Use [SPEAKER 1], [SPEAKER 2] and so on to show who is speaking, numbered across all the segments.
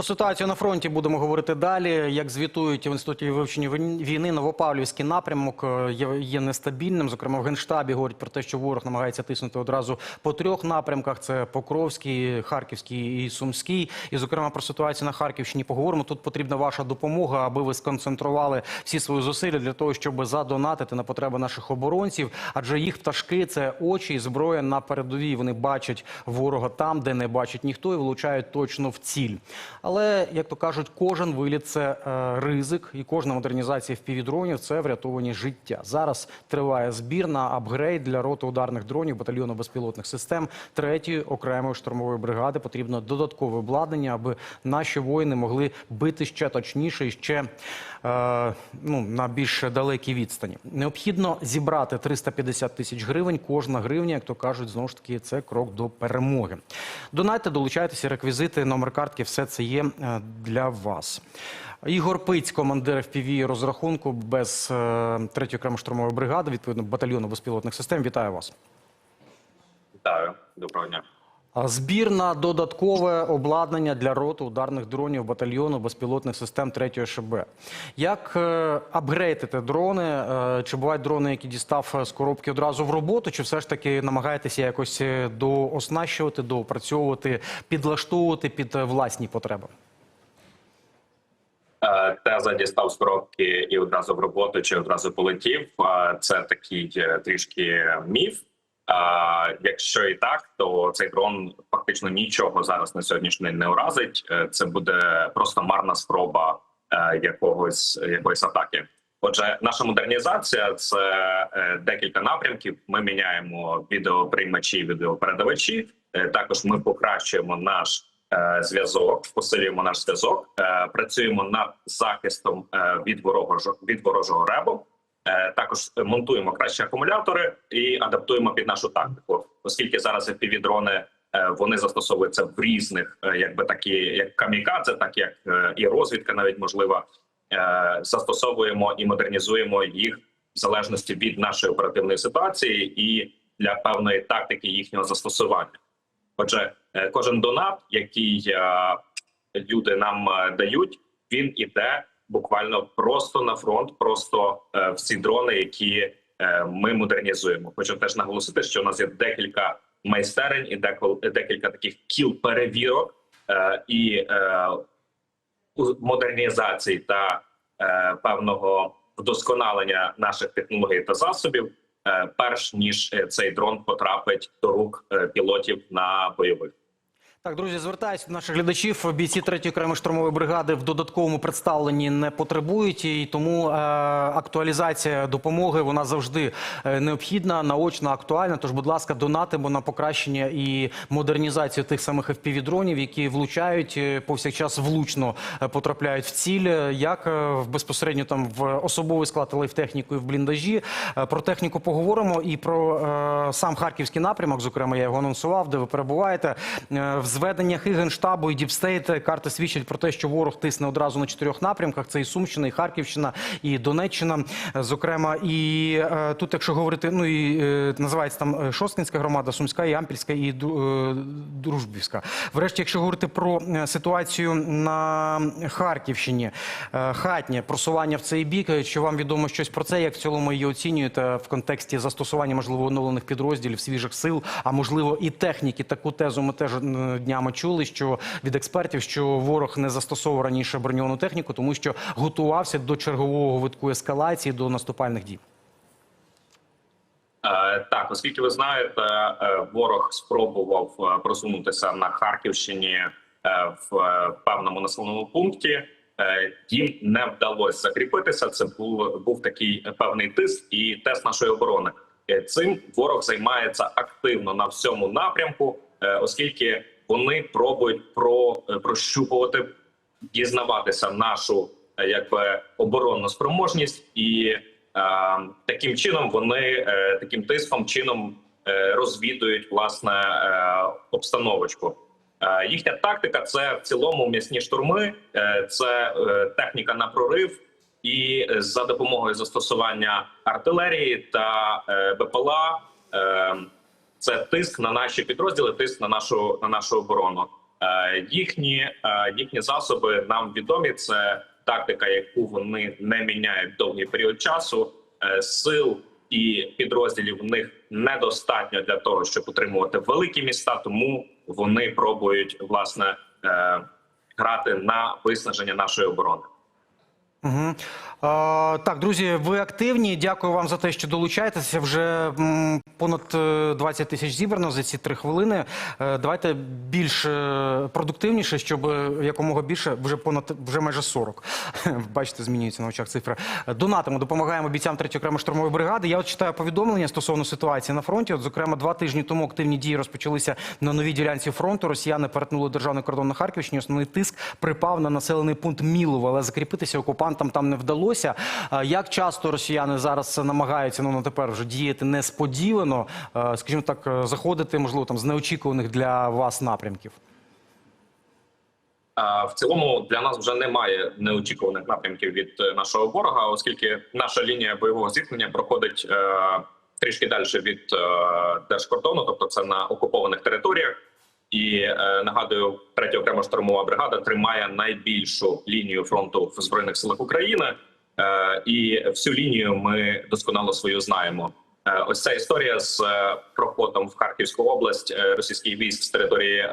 [SPEAKER 1] Про ситуацію на фронті будемо говорити далі. Як звітують в інституті вивчення війни, Новопавлівський напрямок е, є, нестабільним. Зокрема, в генштабі говорять про те, що ворог намагається тиснути одразу по трьох напрямках: це Покровський, Харківський і Сумський. І, зокрема, про ситуацію на Харківщині поговоримо. Тут потрібна ваша допомога, аби ви сконцентрували всі свої зусилля для того, щоб задонатити на потреби наших оборонців. Адже їх пташки це очі і зброя на передовій. Вони бачать ворога там, де не бачить ніхто, і влучають точно в ціль. Але як то кажуть, кожен виліт це е, ризик, і кожна модернізація впівдронів це врятовані життя. Зараз триває збір на апгрейд для роти ударних дронів батальйону безпілотних систем третьої окремої штурмової бригади. Потрібно додаткове обладнання, аби наші воїни могли бити ще точніше і ще е, ну, на більш далекій відстані. Необхідно зібрати 350 тисяч гривень. Кожна гривня, як то кажуть, знову ж таки, це крок до перемоги. Донайте, долучайтеся, реквізити, номер картки, все це є е, для вас. Ігор Пиць, командир FPV розрахунку без е, 3-ї окремої штурмової бригади, відповідно батальйону безпілотних систем. Вітаю вас.
[SPEAKER 2] Вітаю, доброго дня.
[SPEAKER 1] Збір на додаткове обладнання для роти ударних дронів батальйону безпілотних систем 3 ШБ. Як е, апгрейтити дрони? Е, чи бувають дрони, які дістав е, з коробки одразу в роботу, чи все ж таки намагаєтеся якось дооснащувати, доопрацьовувати, підлаштовувати під власні потреби?
[SPEAKER 2] Теза дістав з коробки і одразу в роботу чи одразу полетів. Це такий трішки міф. Е, Якщо і так, то цей дрон фактично нічого зараз на сьогоднішній день не уразить. Е, Це буде просто марна спроба е, якогось якоїсь атаки. Отже, наша модернізація це е, декілька напрямків. Ми міняємо відеоприймачі, відеопередавачі. Також ми покращуємо наш зв'язок, посилюємо наш зв'язок, працюємо над захистом від ворожого від ворожого ребу. Е, Також монтуємо кращі акумулятори і адаптуємо під нашу тактику, оскільки зараз FPV-дрони е, вони застосовуються в різних, е, якби такі, як камікадзе, так як і розвідка, навіть можлива. Застосовуємо і модернізуємо їх в залежності від нашої оперативної ситуації і для певної тактики їхнього застосування. Отже, кожен донат, який люди нам дають, він іде буквально просто на фронт, просто е, в ці дрони, які е, ми модернізуємо. Хочу теж наголосити, що у нас є декілька майстерень і декілька таких кіл перевірок е, і е, модернізації та е, певного вдосконалення наших технологій та засобів, е, перш ніж е, цей дрон потрапить до рук е, пілотів на бойових.
[SPEAKER 1] Так, друзі, звертаюся до наших глядачів. Бійці 3-ї окремої штурмової бригади в додатковому представленні не потребують, і тому е, актуалізація допомоги вона завжди е, необхідна, наочна, актуальна. Тож, будь ласка, донатимо на покращення і модернізацію тих самих FPV-дронів, які влучають е, повсякчас влучно е, потрапляють в ціль, як в безпосередньо там в особовий склад, але в техніку і в бліндажі. Про техніку поговоримо і про е, сам харківський напрямок. Зокрема, я його анонсував, де ви перебуваєте. В зведеннях і Генштабу, і Діпстейт карти свідчать про те, що ворог тисне одразу на чотирьох напрямках. Це і Сумщина, і Харківщина, і Донеччина. Зокрема, і е, тут, якщо говорити, ну і е, називається там е, Шосткинська громада, Сумська, і Ампільська, і е, Дружбівська. Врешті, якщо говорити про е, ситуацію на Харківщині, е, хатнє просування в цей бік. е, Чи вам відомо щось про це? Як в цілому її оцінюєте в контексті застосування можливо оновлених підрозділів, свіжих сил, а можливо і техніки? Таку тезу ми теж днями чули, що від експертів, що ворог не застосовував раніше броньовану техніку, тому що готувався до чергового витку ескалації до наступальних дій.
[SPEAKER 2] Е, Так, оскільки ви знаєте, е, ворог спробував е, просунутися на Харківщині в певному населеному пункті. Їм не вдалося закріпитися. Це був був такий певний тиск і тест нашої оборони. Цим ворог займається активно на всьому напрямку, оскільки вони пробують про е, прощупувати, дізнаватися нашу е, якби оборонну спроможність і Е, таким чином вони е, таким тиском чином е, розвідують власне е, обстановочку. Е, Їхня тактика це в цілому м'ясні штурми, е, це е, техніка на прорив, і е, за допомогою застосування артилерії та е, БПЛА е, це тиск на наші підрозділи, тиск на нашу на нашу оборону. Е, Їхні е, їхні засоби нам відомі. Це тактика, яку вони не міняють довгий період часу. Е, Сил і підрозділів в них недостатньо для того, щоб утримувати великі міста. Тому вони пробують власне грати на виснаження нашої оборони.
[SPEAKER 1] Угу. А, так, друзі, ви активні. Дякую вам за те, що долучаєтеся. Вже м, понад е, 20 тисяч зібрано за ці три хвилини. Е, Давайте більш е, продуктивніше, щоб е, якомога більше, вже понад вже майже 40. Бачите, змінюється на очах цифри. Е, Донатимо, допомагаємо бійцям 3 окремої штурмової бригади. Я от читаю повідомлення стосовно ситуації на фронті. От, зокрема, два тижні тому активні дії розпочалися на новій ділянці фронту. Росіяни перетнули державний кордон на Харківщині. Основний тиск припав на населений пункт Мілово, але закріпитися окупантам там не вдалося. Як часто росіяни зараз намагаються ну на тепер вже діяти несподівано, е, скажімо так, е, заходити, можливо, там з неочікуваних для вас напрямків?
[SPEAKER 2] В цілому для нас вже немає неочікуваних напрямків від е, нашого ворога, оскільки наша лінія бойового зіткнення проходить е, трішки далі від е, держкордону, тобто це на окупованих територіях. І е, нагадую, третя окрема штурмова бригада тримає найбільшу лінію фронту в збройних силах України, е, і всю лінію ми досконало свою знаємо. Е, ось ця історія з проходом в Харківську область російських військ з території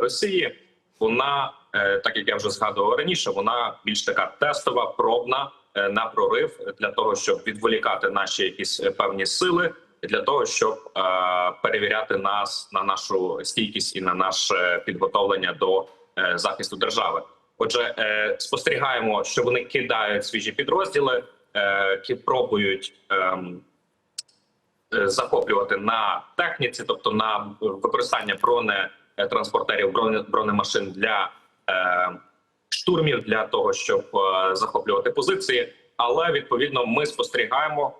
[SPEAKER 2] Росії. Вона, так як я вже згадував раніше, вона більш така тестова, пробна на прорив для того, щоб відволікати наші якісь певні сили, для того, щоб е, перевіряти нас на нашу стійкість і на наше підготовлення до е, захисту держави. Отже, е, спостерігаємо, що вони кидають свіжі підрозділи, е, пробують. ем, е, захоплювати на техніці, тобто на використання бронетранспортерів, броне, бронемашин для е, штурмів для того, щоб е, захоплювати позиції. Але відповідно ми спостерігаємо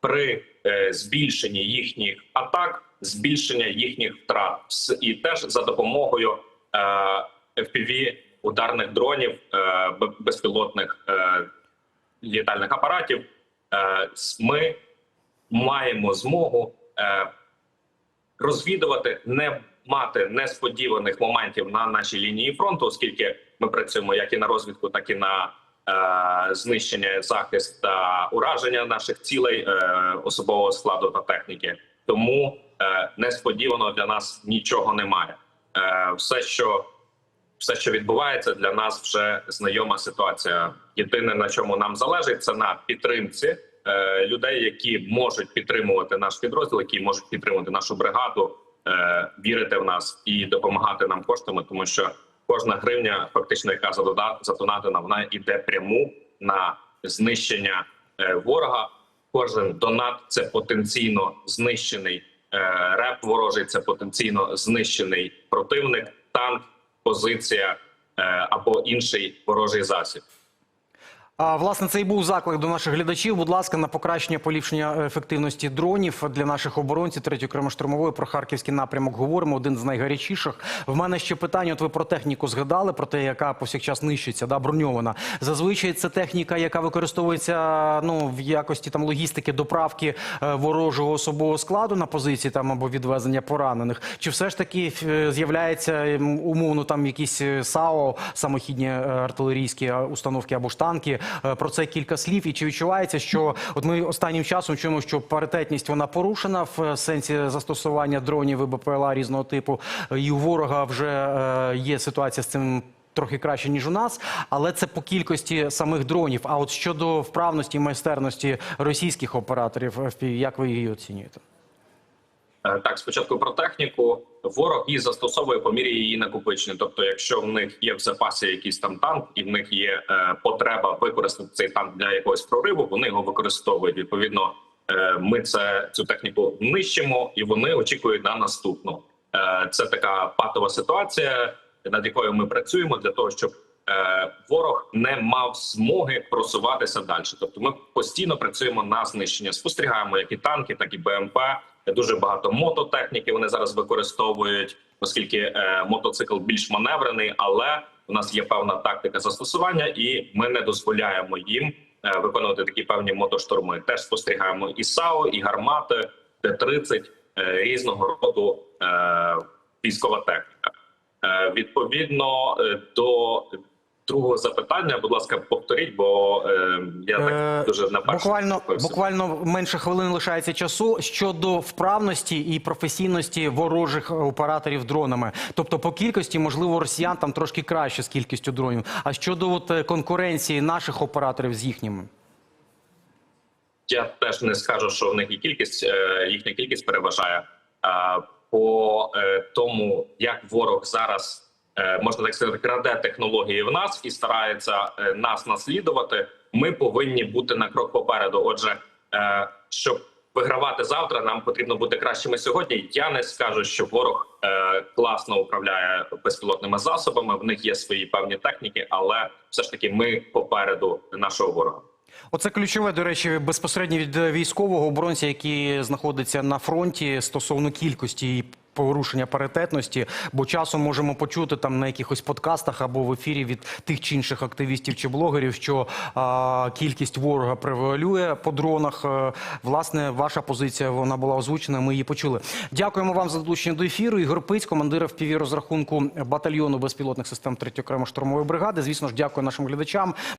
[SPEAKER 2] при е, збільшенні їхніх атак, збільшення їхніх втрат і теж за допомогою е, FPV ударних дронів, е, безпілотних літальних апаратів. Ми маємо змогу розвідувати, не мати несподіваних моментів на нашій лінії фронту, оскільки ми працюємо як і на розвідку, так і на знищення, захист та ураження наших цілей е, особового складу та техніки. Тому е, несподівано для нас нічого немає. Е, все, що все, що відбувається, для нас вже знайома ситуація. Єдине на чому нам залежить, це на підтримці е, людей, які можуть підтримувати наш підрозділ, які можуть підтримувати нашу бригаду, е, вірити в нас і допомагати нам коштами, тому що кожна гривня, фактично, яка задонатена, вона йде пряму на знищення е, ворога. Кожен донат це потенційно знищений е, реп ворожий, це потенційно знищений противник, танк, позиція е, або інший ворожий засіб.
[SPEAKER 1] А, власне, це і був заклик до наших глядачів. Будь ласка, на покращення поліпшення ефективності дронів для наших оборонців третьої окремої штурмової про харківський напрямок говоримо. Один з найгарячіших. В мене ще питання. От ви про техніку згадали, про те, яка повсякчас нищиться, да, броньована. Зазвичай це техніка, яка використовується ну в якості там логістики, доправки е, ворожого особового складу на позиції там або відвезення поранених. Чи все ж таки е, з'являється умовно там якісь е, САО, самохідні е, артилерійські е, установки або ж танки? Е, Про це кілька слів. І чи відчувається, що от ми останнім часом чуємо, що паритетність вона порушена в е, сенсі застосування дронів і БПЛА різного типу, і у ворога вже е, є ситуація з цим. Трохи краще ніж у нас, але це по кількості самих дронів. А от щодо вправності і майстерності російських операторів як ви її оцінюєте?
[SPEAKER 2] Е, Так, спочатку про техніку. Ворог її застосовує по мірі її накопичення. Тобто, якщо в них є в запасі якийсь там танк, і в них є е, потреба використати цей танк для якогось прориву, вони його використовують. Відповідно, е, ми це цю техніку нищимо, і вони очікують на наступну. Це така патова ситуація, над якою ми працюємо для того, щоб ворог не мав змоги просуватися далі. Тобто, ми постійно працюємо на знищення. Спостерігаємо як і танки, так і БМП. Дуже багато мототехніки вони зараз використовують, оскільки е, мотоцикл більш маневрений, але у нас є певна тактика застосування, і ми не дозволяємо їм е, виконувати такі певні мотоштурми. Теж спостерігаємо і САУ, і гармати, Т-30, е, різного роду е, військова техніка. Е, Відповідно е, до другого запитання, будь ласка, повторіть, бо е, я
[SPEAKER 1] Е,
[SPEAKER 2] так дуже на
[SPEAKER 1] Буквально, буквально менше хвилин лишається часу щодо вправності і професійності ворожих операторів дронами. Тобто, по кількості, можливо, росіян там трошки краще з кількістю дронів. А щодо от, е, конкуренції наших операторів з їхніми.
[SPEAKER 2] Я теж не скажу, що в них і кількість е, їхня кількість переважає. По е, тому, як ворог зараз е, можна так сказати, краде технології в нас і старається е, нас наслідувати. Ми повинні бути на крок попереду. Отже, е, щоб вигравати завтра, нам потрібно бути кращими сьогодні. Я не скажу, що ворог е, класно управляє безпілотними засобами. В них є свої певні техніки, але все ж таки ми попереду нашого ворога.
[SPEAKER 1] Оце ключове, до речі, безпосередньо від е, військового оборонця, який знаходиться на фронті стосовно кількості і порушення паритетності. Бо часом можемо почути там на якихось подкастах або в ефірі від тих чи інших активістів чи блогерів, що а, кількість ворога превалює по дронах. Е, Власне, ваша позиція вона була озвучена. Ми її почули. Дякуємо вам за долучення до ефіру. Ігор Пиць, командир впіві розрахунку батальйону безпілотних систем 3 окремо штурмової бригади. Звісно ж, дякую нашим глядачам.